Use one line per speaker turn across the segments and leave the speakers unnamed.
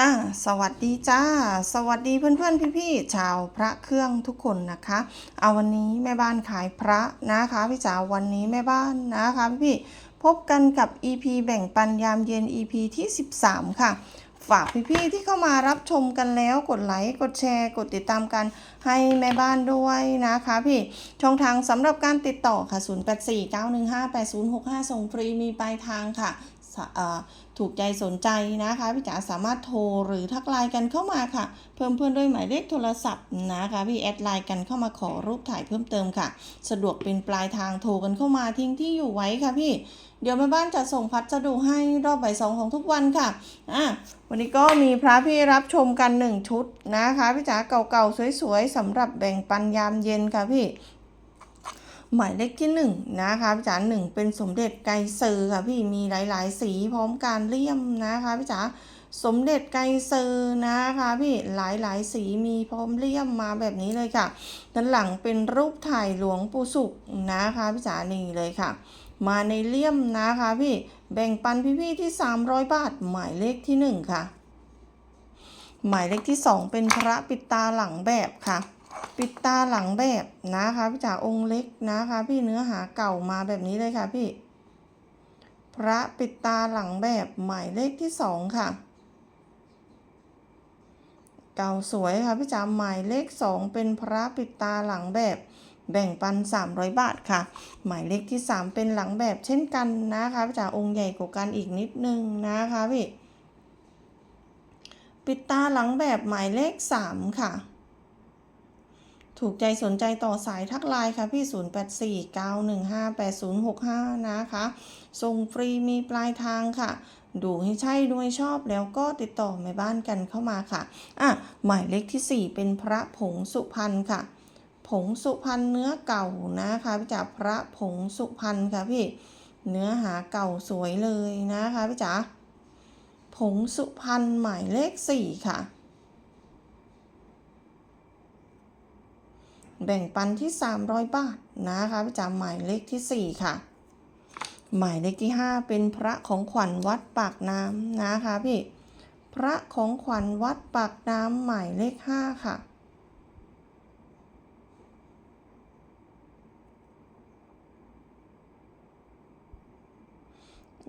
อ่าสวัสดีจ้า สวัสดีเพื่อนๆพี่ๆชาวพระเครื่องทุกคนนะคะ เอาวันนี้แม่บ้านขายพระนะคะพี่จ๋าวันนี้แม่บ้านนะคะพี่ๆพบกันกับ EP แบ่งปันยามเย็น EP ที่ 13 ค่ะ ฝากพี่ๆที่เข้ามารับชมกันแล้วกดไลค์กดแชร์กดติดตามกันให้แม่บ้านด้วยนะคะพี่ช่องทางสำหรับการติดต่อค่ะ 0849158065 ส่งฟรีมีปลายทางค่ะ ถูกใจสนใจนะคะพี่จ๋าสามารถโทรหรือทักไลน์กันเข้ามาค่ะ เพิ่มเพื่อนด้วยหมายเลขโทรศัพท์นะคะพี่แอดไลน์กันเข้ามาขอรูปถ่ายเพิ่มเติมค่ะ สะดวกเป็นปลายทางโทรกันเข้ามาทิ้งที่อยู่ไว้ค่ะพี่ เดี๋ยวแม่บ้านจะส่งพัสดุให้รอบบ่ายสองของทุกวันค่ะอะวันนี้ก็มีพระพี่รับชมกันหนึ่งชุดนะคะพี่จ๋าเก่าๆสวยๆสำหรับแบ่งปันยามเย็นค่ะพี่ หมายเลขที่หนึ่งนะคะพี่จ๋าหนึ่งเป็นสมเด็จไกรซือค่ะพี่มีหลาย ๆ สีพร้อมการเลี่ยมนะคะพี่จ๋าสมเด็จไกรซือนะคะพี่หลายๆสีมีพร้อมเลี่ยมมาแบบนี้เลยค่ะด้านหลังเป็นรูปถ่ายหลวงปู่สุขนะคะพี่จ๋านี่เลยค่ะ มาในเลี่ยมนะคะพี่แบ่งปันพี่ๆที่ 300 บาท หมายเลขที่หนึ่งค่ะ หมายเลขที่สองเป็นพระปิดตาหลังแบบค่ะ ปิดตาหลังแบบนะคะพี่จ๋าองค์เล็กนะคะ พี่เนื้อหาเก่ามาแบบนี้เลยค่ะพี่ พระปิดตาหลังแบบหมายเลขที่สองค่ะ เก่าสวยค่ะพี่จ๋าหมายเลขสองเป็นพระปิดตาหลังแบบแบ่งปัน 300 บาทค่ะ หมายเลขที่ 3 เป็นหลังแบบเช่นกันนะคะพี่จ๋าองค์ใหญ่กว่ากันอีกนิดนึงนะคะพี่ ปิดตาหลังแบบหมายเลข 3 ค่ะ ถูกใจสนใจต่อสายทักไลน์ค่ะพี่ 0849158065 นะคะส่งฟรีมีปลายทางค่ะ ดูให้ใช่ด้วยชอบแล้วก็ติดต่อแม่บ้านกันเข้ามาค่ะ อะ หมายเลขที่ 4 เป็นพระผงสุพรรณค่ะ ผงสุพรรณเนื้อเก่านะคะพี่จ๋าพระผงสุพรรณค่ะพี่ เนื้อหาเก่าสวยเลยนะคะพี่จ๋าผงสุพรรณหมายเลข 4 ค่ะ แบ่งปันที่ 300 บาทนะคะพี่จ๋าหมายเลขที่ 4 ค่ะ หมายเลขที่ 5 เป็นพระของขวัญวัดปากน้ำนะคะพี่พระของขวัญวัดปากน้ำหมายเลข 5 ค่ะ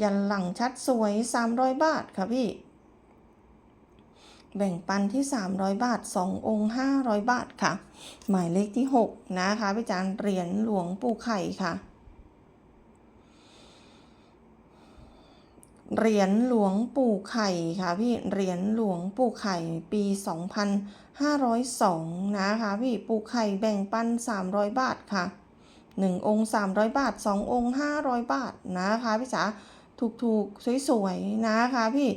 ยันหลังชัดสวย 300 บาทค่ะพี่ แบ่งปันที่ 300 บาท 2 องค์ 500 บาทค่ะ หมายเลขที่ 6 นะคะพี่จานเหรียญหลวงปู่ไข่ค่ะ เหรียญหลวงปู่ไข่ค่ะพี่เหรียญหลวงปู่ไข่ปี 2502 นะคะพี่ปู่ไข่แบ่งปัน 300 บาทค่ะ 1 องค์ 300 บาท 2 องค์ 500 บาทนะคะพี่จ๋า ถูกๆ สวยๆ นะคะพี่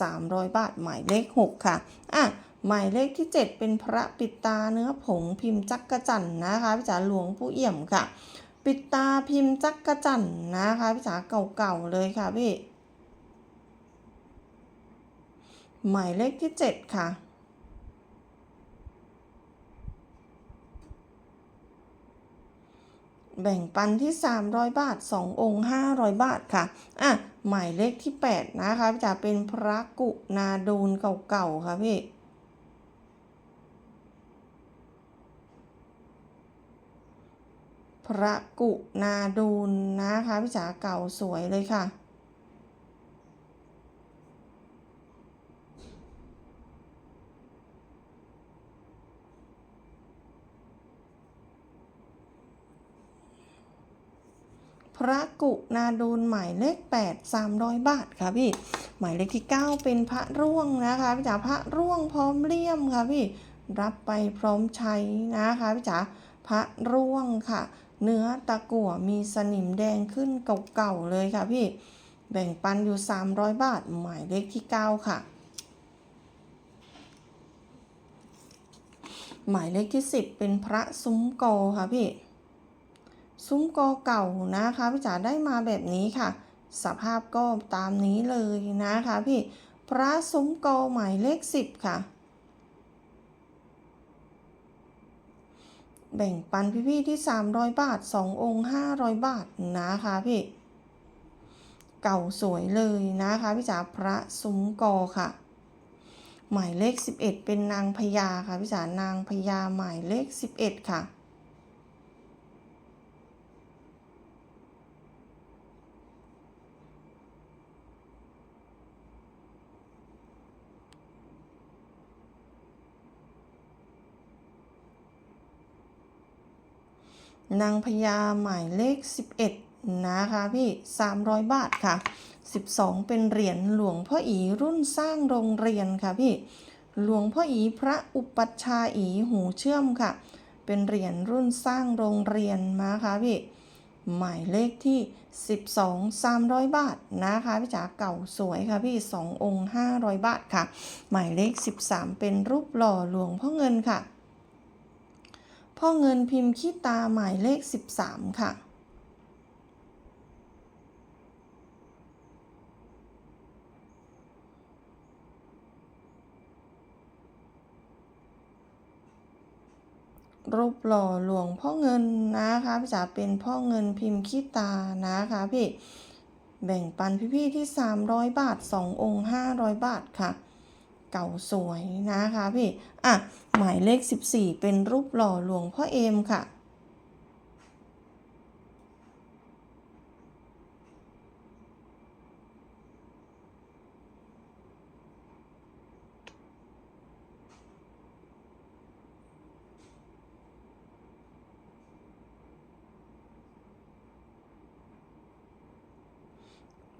300 บาทหมายเลข 6 ค่ะอะหมายเลขที่ 7 เป็นพระปิดตาเนื้อผงพิมพ์จักกะจันนะคะพี่จ๋าหลวงผู้เอี่ยมค่ะ ปิดตาพิมพ์จักกะจันนะคะพี่จ๋าเก่าๆ เลยค่ะพี่ หมายเลขที่ 7 ค่ะ แบ่งปันที่ 300 บาท 2 องค์ 500 บาทค่ะ อะ หมายเลขที่ 8 นะคะจะเป็นพระกุนาดูนเก่าๆ ค่ะพี่ พระกุนาดูนนะคะพี่จ๋าเก่าสวยเลยค่ะ พระกุนาดูนหมายเลข 8 300 บาทค่ะพี่ หมายเลขที่ 9 เป็นพระร่วงนะคะพี่จ๋าพระร่วงพร้อมเลี่ยมค่ะพี่ รับไปพร้อมใช้นะคะพี่จ๋าพระร่วงค่ะ เนื้อตะกั่วมีสนิมแดงขึ้นเก่าๆเลยค่ะพี่ แบ่งปันอยู่ 300 บาท หมายเลขที่ 9 ค่ะหมายเลขที่ 10 เป็นพระซุ้มโกค่ะพี่ ซุ้มกอเก่านะคะพี่จ๋าได้มาแบบนี้ค่ะ สภาพก็ตามนี้เลยนะคะพี่พระซุ้มกอหมายเลขสิบค่ะ แบ่งปันพี่ๆที่ 300 บาท 2 องค์ 500 บาทนะคะพี่ เก่าสวยเลยนะคะพี่จ๋าพระซุ้มกอค่ะ หมายเลข 11 เป็นนางพญาค่ะพี่จ๋านางพญาหมายเลข 11 ค่ะ นางพญาหมายเลข 11 นะคะพี่ 300 บาทค่ะ 12 เป็นเหรียญหลวงพ่ออีรุ่นสร้างโรงเรียนค่ะพี่ หลวงพ่ออีพระอุปัชฌาย์อีหูเชื่อมค่ะ เป็นเหรียญรุ่นสร้างโรงเรียนนะคะพี่หมายเลขที่ 12 300 บาทนะคะพี่จ๋าเก่าสวยค่ะพี่ 2 องค์ 500 บาทค่ะ หมายเลข 13 เป็นรูปหล่อหลวงพ่อเงินค่ะ พ่อเงินพิมพ์ขี้ตาหมายเลข 13 ค่ะ รูปหล่อหลวงพ่อเงินนะคะพี่จ๋าเป็นพ่อเงินพิมพ์ขี้ตานะคะพี่ แบ่งปันพี่ๆที่ 300 บาท 2 องค์ 500 บาทค่ะ เก่าสวยนะคะพี่ อะ หมายเลข 14 เป็นรูปหล่อหลวงพ่อเอมค่ะ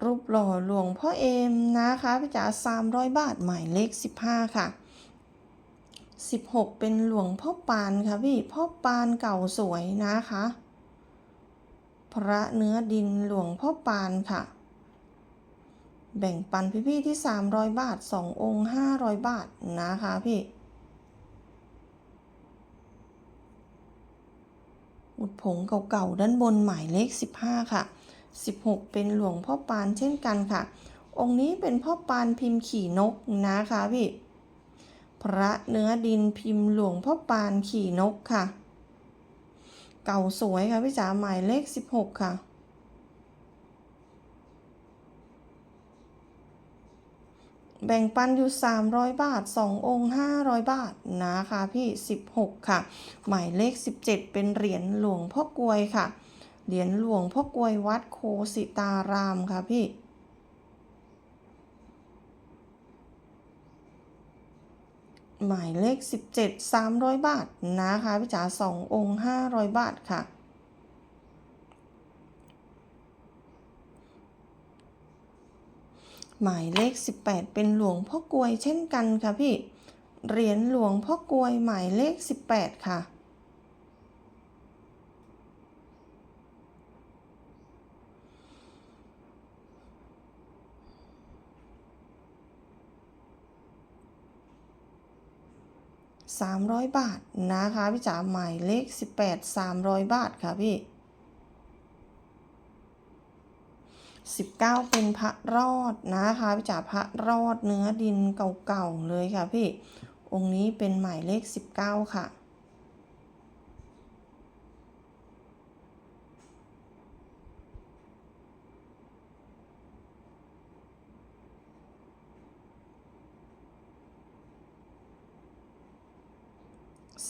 รูปหล่อหลวงพ่อเอมนะคะพี่จ๋า300บาทหมายเลข15ค่ะ16เป็นหลวงพ่อปานค่ะพี่พ่อปานเก่าสวยนะคะ พระเนื้อดินหลวงพ่อปานค่ะ แบ่งปันพี่ๆที่300บาท2องค์500บาทนะคะพี่อุดผงเก่าๆด้านบนหมายเลข15ค่ะ 16 เป็นหลวงพ่อปานเช่นกันค่ะ องค์นี้เป็นพ่อปานพิมพ์ขี่นกนะคะพี่พระเนื้อดินพิมพ์หลวงพ่อปานขี่นกค่ะ เก่าสวยค่ะพี่จ๋าหมายเลข 16 ค่ะแบ่งปันอยู่ 300 บาท 2 องค์ 500 บาทนะคะพี่ 16 ค่ะ หมายเลข 17 เป็นเหรียญหลวงพ่อกลวยค่ะ เหรียญหลวงพ่อกลวยวัดโคสิตารามค่ะพี่ หมายเลข 17 300 บาท นะคะพี่จ๋า2องค์ 500 บาทค่ะหมายเลข 18 เป็นหลวงพ่อกลวยเช่นกันค่ะพี่ เหรียญหลวงพ่อกลวยหมายเลข 18 ค่ะ 300 บาทนะคะพี่จ๋าหมายเลข 18 300 บาทค่ะพี่ 19 เป็นพระรอดนะคะพี่จ๋าพระรอดเนื้อดินเก่าๆเลยค่ะพี่ องค์นี้เป็นหมายเลข 19 ค่ะ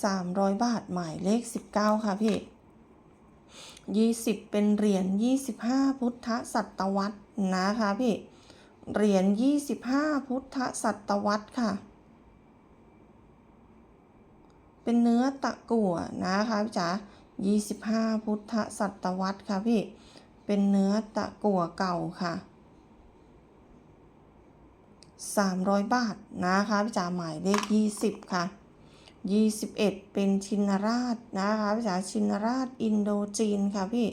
300 บาทหมายเลข 19 ค่ะพี่ 20 เป็นเหรียญ 25 พุทธศตวรรษนะคะพี่ เหรียญ 25 พุทธศตวรรษค่ะ เป็นเนื้อตะกั่วนะคะพี่จ๋า25 พุทธศตวรรษค่ะพี่ เป็นเนื้อตะกั่วเก่าค่ะ300 บาทนะคะพี่จ๋าหมายเลข 20 ค่ะ 21 เป็นชินราชนะคะภาษาชินราชอินโดจีนค่ะพี่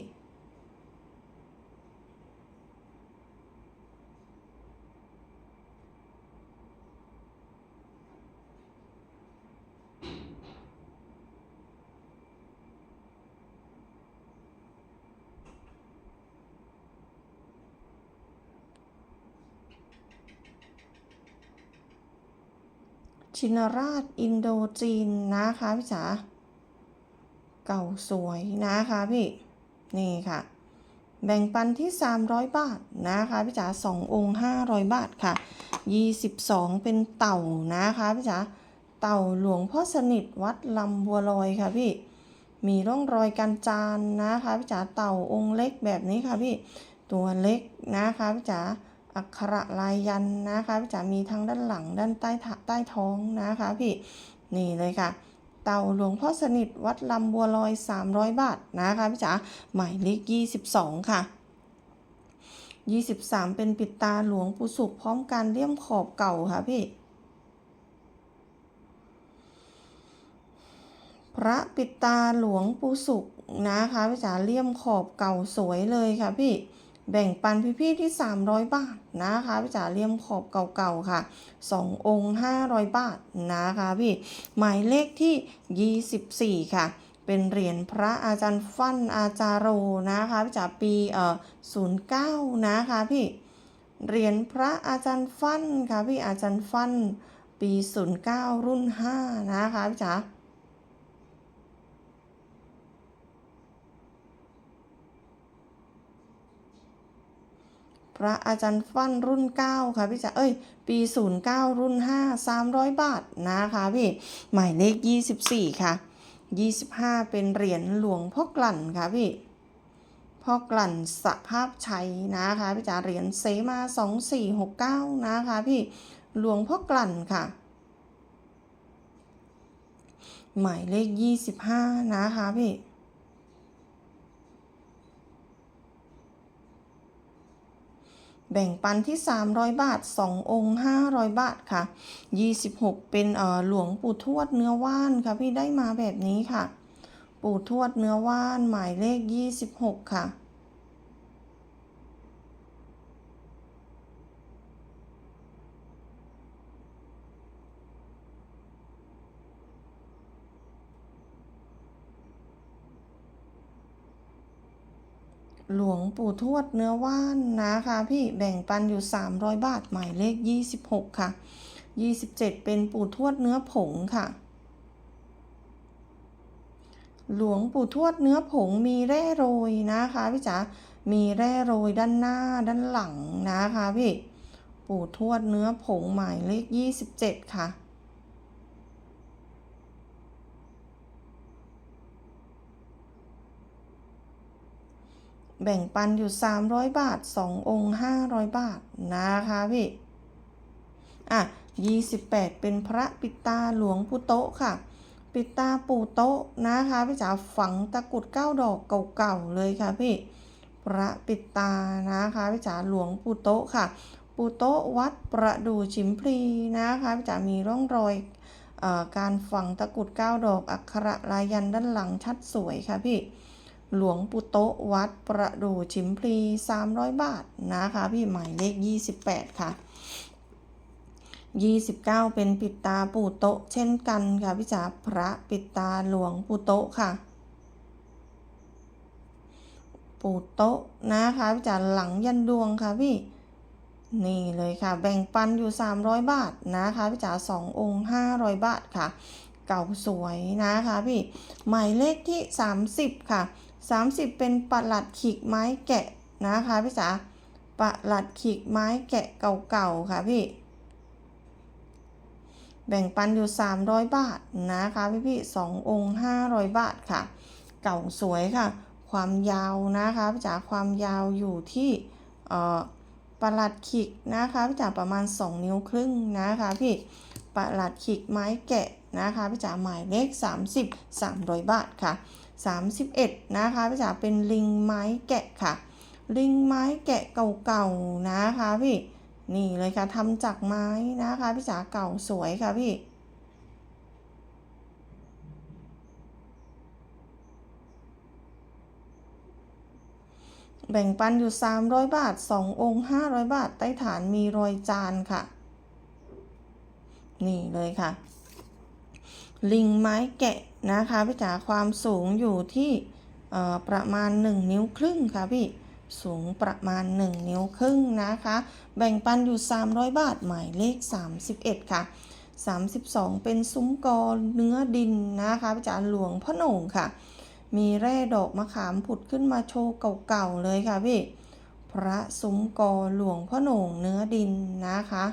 ชินราชอินโดจีนนะคะพี่จ๋าเก่าสวยนะคะพี่นี่ค่ะ แบ่งปันที่ 300 บาทนะคะพี่จ๋า2องค์500 บาทค่ะ 22 เป็นเต่านะคะพี่จ๋าเต่าหลวงพ่อสนิทวัดลำบัวลอยค่ะพี่มีร่องรอยการจานนะคะพี่จ๋าเต่าองค์เล็กแบบนี้ค่ะพี่ตัวเล็กนะคะพี่จ๋า อักขระลายยันนะคะพี่จ๋ามีทั้งด้านหลังด้านใต้ถใต้ท้องนะคะพี่นี่เลยค่ะ เต่าหลวงพ่อสนิทวัดลำบัวลอย 300 บาทนะคะพี่จ๋าหมายเลข22 ค่ะ 23 เป็นปิดตาหลวงปู่สุขพร้อมการเลี่ยมขอบเก่าค่ะพี่พระปิดตาหลวงปู่สุขนะคะพี่จ๋าเลี่ยมขอบเก่าสวยเลยค่ะพี่ แบ่งปันพี่ๆที่ 300 บาทนะคะพี่จ๋าเลี่ยมขอบเก่าๆค่ะ 2 องค์ 500 บาทนะคะพี่หมายเลขที่ 24 ค่ะเป็นเหรียญพระอาจารย์ฟั่นอาจารโรนะคะพี่จ๋าปีเอ่อ09นะคะพี่เหรียญพระอาจารย์ฟั่นค่ะพี่อาจารย์ฟั่นปี09รุ่น5นะคะพี่จ๋า พระอาจารย์ฟั่นรุ่น 9 ค่ะพี่จ๋าเอ้ย ปี 09 รุ่น 5 300 บาทนะคะพี่ หมายเลข 24 ค่ะ 25 เป็นเหรียญหลวงพ่อกลั่นค่ะพี่พ่อกลั่นสภาพชัยนะคะพี่จ๋าเหรียญเสมา 2469 นะคะพี่หลวงพ่อกลั่นค่ะ หมายเลข 25 นะคะพี่ แบ่งปันที่ 300 บาท 2 องค์ 500 บาทค่ะ 26 เป็นเอ่อหลวงปู่ทวดเนื้อว่านค่ะ พี่ได้มาแบบนี้ค่ะ ปู่ทวดเนื้อว่านหมายเลข 26 ค่ะ หลวงปู่ทวดเนื้อว่านนะคะพี่แบ่งปันอยู่ 300 บาทหมายเลข 26 ค่ะ 27 เป็นปู่ทวดเนื้อผงค่ะ หลวงปู่ทวดเนื้อผงมีแร่โรยนะคะพี่จ๋ามีแร่โรยด้านหน้าด้านหลังนะคะพี่ปู่ทวดเนื้อผงหมายเลข 27 ค่ะ แบ่งปันอยู่ 300 บาท 2 องค์ 500 บาท นะคะพี่ อะ 28 เป็นพระปิตาหลวงปู่โตะค่ะ ปิตาปูโตะนะคะพี่จ๋าฝังตะกรุดเก้าดอกเก่าๆเลยค่ะพี่ พระปิตานะคะพี่จ๋าหลวงปูโตะค่ะปูโตะวัดประดู่ชิมพลีนะคะพี่จ๋ามีร่องรอยเออการฝังตะกรุดเก้าดอกอักขระลายยันด้านหลังชัดสวยค่ะพี่ หลวงปู่โตะวัดประดูชิมพลี 300 บาทนะคะ พี่หมายเลข 28 ค่ะ 29 เป็นปิดตาปูโตะเช่นกันค่ะพี่จ๋าพระปิดตาหลวงปูโตะค่ะ ปูโตะนะคะพี่จ๋าหลังยันดวงค่ะพี่นี่เลยค่ะ แบ่งปันอยู่ 300 บาทนะคะพี่จ๋า2องค์ 500 บาทค่ะ เก่าสวยนะคะพี่ หมายเลขที่ 30 ค่ะ 30 เป็นปลัดขีกไม้แกะนะคะพี่จ๋าปลัดขีกไม้แกะเก่าๆค่ะพี่ แบ่งปันอยู่ 300 บาทนะคะพี่พี่ๆ2องค์ 500 บาทค่ะ เก่าสวยค่ะ ความยาวนะคะพี่จ๋าความยาวอยู่ที่เอ่อปลัดขีกนะคะพี่จ๋าประมาณ 2 นิ้วครึ่งนะคะพี่ปลัดขีกไม้แกะนะคะพี่จ๋าหมายเลข 30 300 บาทค่ะ 31 นะคะพี่จ๋าเป็นลิงไม้แกะค่ะ ลิงไม้แกะเก่าๆนะคะพี่นี่เลยค่ะทำจากไม้นะคะพี่จ๋าเก่าสวยค่ะพี่แบ่งปันอยู่ 300 บาท 2 องค์ 500 บาท ใต้ฐานมีรอยจานค่ะ นี่เลยค่ะ ลิงไม้แกะนะคะพี่จ๋าความสูงอยู่ที่ประมาณ 1 นิ้วครึ่งค่ะพี่สูงประมาณ 1 นิ้วครึ่งนะคะ แบ่งปันอยู่ 300 บาทหมายเลข 31 ค่ะ 32 เป็นซุ้มกอเนื้อดินนะคะพี่จ๋าหลวงพ่อหน่งค่ะ มีแร่ดอกมะขามผุดขึ้นมาโชว์เก่าๆเลยค่ะพี่พระซุ้มกอหลวงพ่อหน่งเนื้อดินนะคะ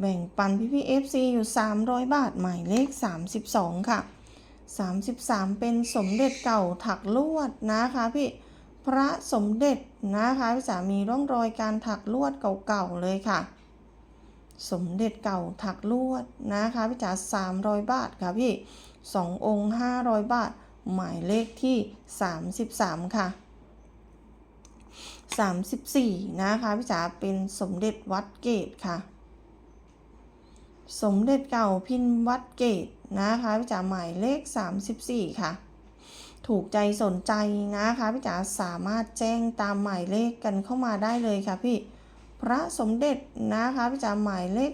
แบ่งปันพี่พี่ FC อยู่ 300 บาทหมายเลข 32 ค่ะ 33 เป็นสมเด็จเก่าถักลวดนะคะพี่พระสมเด็จนะคะพี่จ๋ามีร่องรอยการถักลวดเก่าๆเลยค่ะ สมเด็จเก่าถักลวดนะคะพี่จ๋า300บาทค่ะพี่2องค์500บาท หมายเลขที่33ค่ะ34นะคะพี่จ๋าเป็นสมเด็จวัดเกตค่ะ สมเด็จเก่าพินวัดเกตนะคะพี่จ๋าหมายเลข 34 ค่ะ ถูกใจสนใจนะคะพี่จ๋าสามารถแจ้งตามหมายเลขกันเข้ามาได้เลยค่ะพี่ พระสมเด็จนะคะพี่จ๋าหมายเลข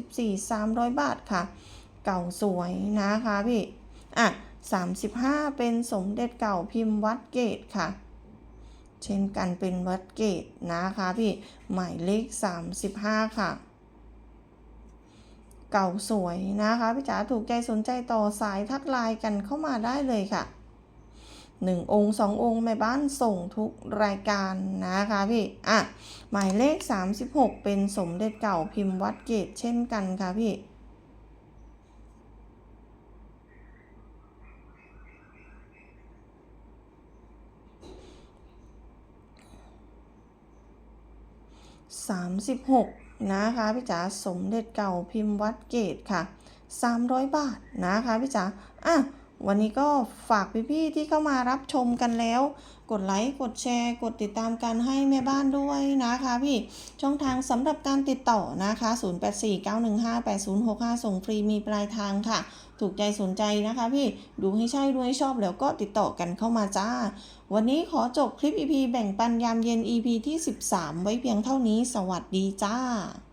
34 300 บาทค่ะ เก่าสวยนะคะพี่ อะ 35 เป็นสมเด็จเก่าพิมพ์วัดเกตค่ะ เช่นกันเป็นวัดเกตนะคะพี่ หมายเลข 35 ค่ะ เก่าสวยนะคะพี่จ๋าถูกใจสนใจต่อสายทักไลน์กันเข้ามาได้เลยค่ะหนึ่งองค์สององค์แม่บ้านส่งทุกรายการนะคะพี่อะหมายเลข 36 เป็นสมเด็จเก่าพิมพ์วัดเกตเช่นกันค่ะพี่36 นะคะพี่จ๋าสมเด็จเก่าพิมพ์วัดเกตค่ะ 300 บาทนะคะพี่จ๋าอะวันนี้ก็ฝากพี่ๆที่เข้ามารับชมกันแล้ว กดไลค์กดแชร์ กดติดตามกันให้แม่บ้านด้วยนะคะพี่ช่องทางสำหรับการติดต่อนะคะ 0849158065 ส่งฟรีมีปลายทางค่ะ ถูกใจสนใจนะคะพี่ดูให้ใช่ดูให้ชอบแล้วก็ติดต่อกันเข้ามาจ้า วันนี้ขอจบคลิป EP แบ่งปันยามเย็น EP ที่ 13 ไว้เพียงเท่านี้ สวัสดีจ้า